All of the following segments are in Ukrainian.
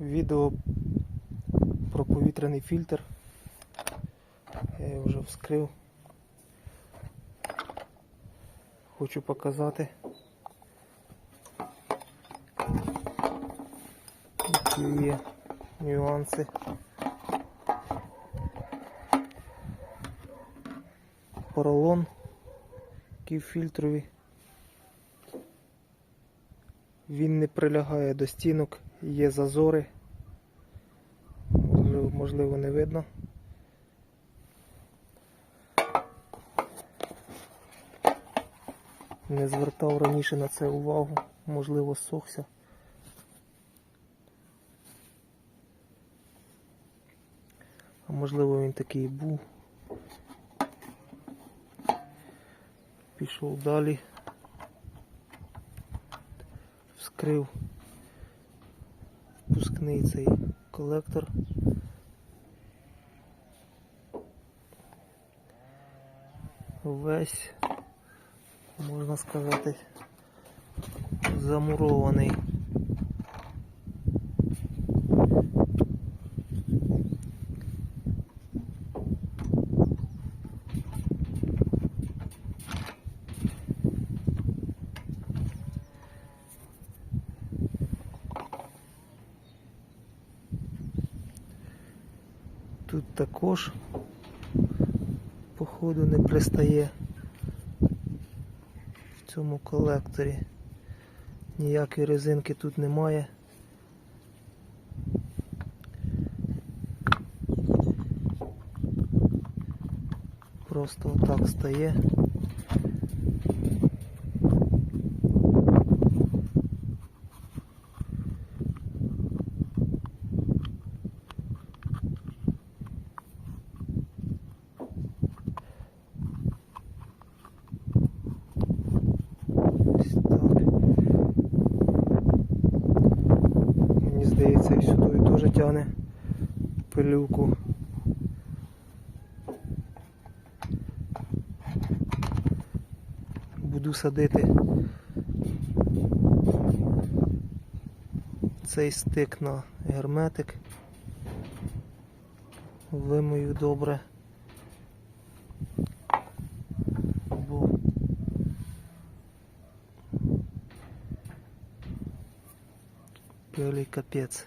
відео про повітряний фільтр. Я його вже вскрив. Хочу показати. Які є нюанси. Поролон, в. Він не прилягає до стінок, є зазори. Можливо, не видно. Не звертав раніше на це увагу, можливо, сохся. А можливо він такий був. Пішов далі. Вскрив впускний цей колектор. Весь, можна сказати, замурований. Тут також, походу, не пристає в цьому колекторі. Ніякої резинки тут немає. Просто отак стає. Теж тягне пилюку. Буду садити цей стик на герметик. Вимою добре. Бо капець.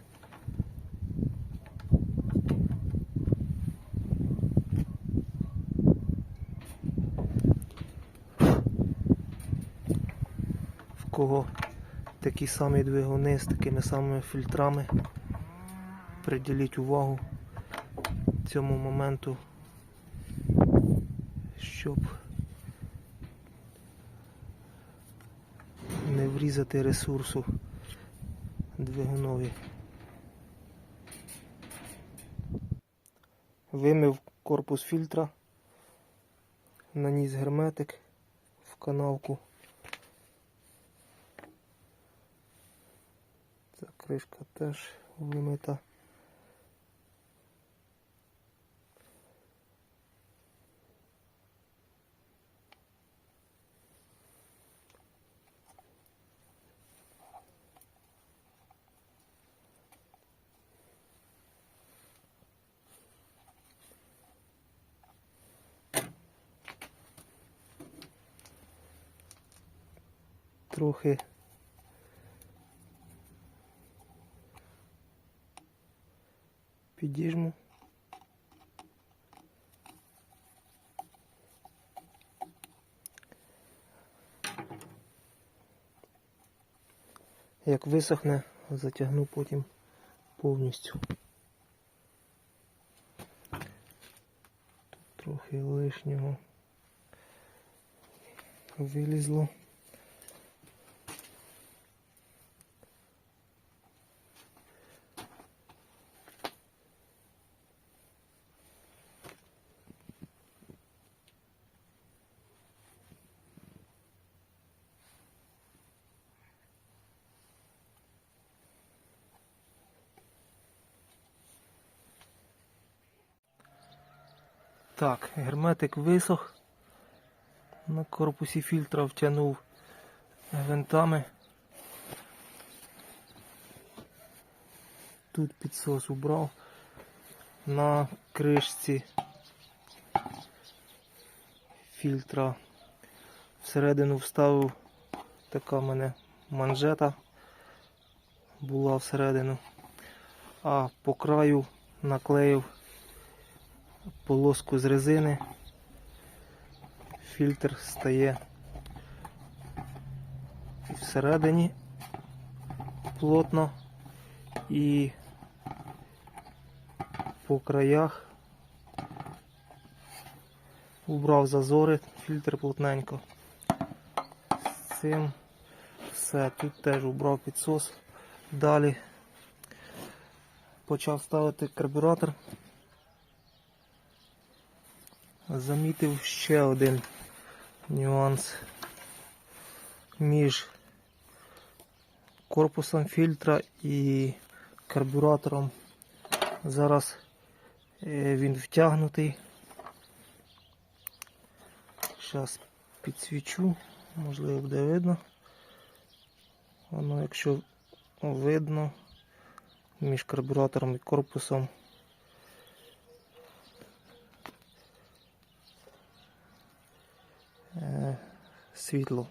Кого такі самі двигуни з такими самими фільтрами. Приділіть увагу цьому моменту, щоб не врізати ресурсу двигунові. Вимив корпус фільтра, наніс герметик в канавку. Кришка теж вимита. Трохи підіжму. Як висохне, затягну потім повністю. Тут трохи лишнього вилізло. Так, герметик висох. На корпусі фільтра втягнув гвинтами. Тут підсос убрав. На кришці фільтра всередину вставив така в мене манжета була всередину, а по краю наклеїв полоску з резини. Фільтр стає всередині плотно і по краях убрав зазори, фільтр плотненько. З цим все. Тут теж убрав підсос. Далі почав ставити карбюратор. Замітив ще один нюанс між корпусом фільтра і карбюратором. Зараз е, він втягнутий. Зараз підсвічу, можливо буде видно. Воно, якщо видно між карбюратором і корпусом. Світло.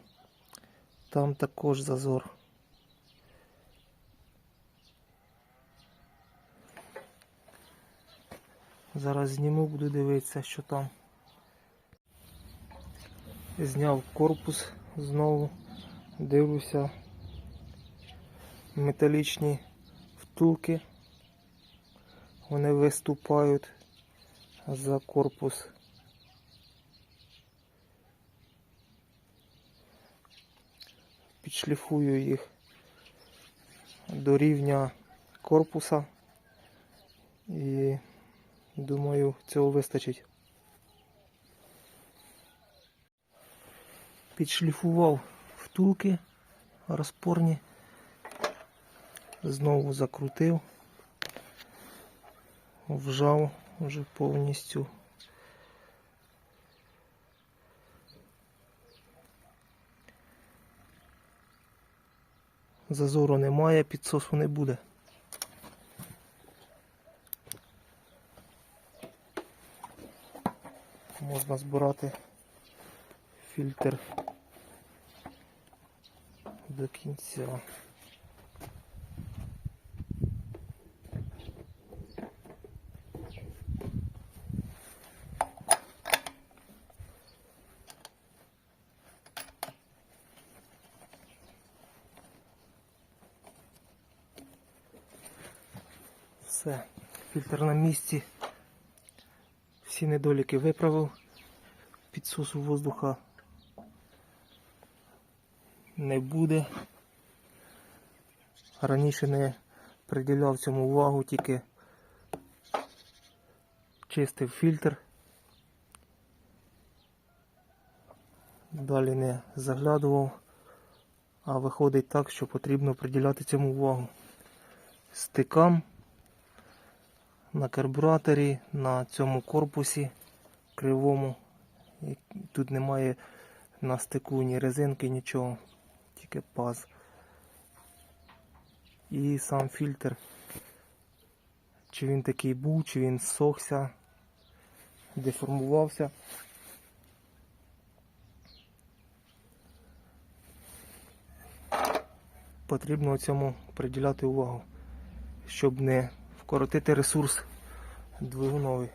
Там також зазор. Зараз зніму, буду дивитися, що там. Зняв корпус знову, дивлюся. Металічні втулки. Вони виступають за корпус. Підшліфую їх до рівня корпуса і думаю, цього вистачить. Підшліфував втулки розпорні, знову закрутив, вжав вже повністю. Зазору немає, підсосу не буде. Можна збирати фільтр до кінця. Все, фільтр на місці. Всі недоліки виправив. Підсосу воздуха не буде. Раніше не приділяв цьому увагу, тільки чистив фільтр. Далі не заглядував, а виходить так, що потрібно приділяти цьому увагу. Стикам на карбюраторі, на цьому корпусі кривому. Тут немає на стику ні резинки, нічого, тільки паз. І сам фільтр. Чи він такий був, чи він сохся, деформувався. Потрібно цьому приділяти увагу, щоб не вкоротити ресурс двигуновий.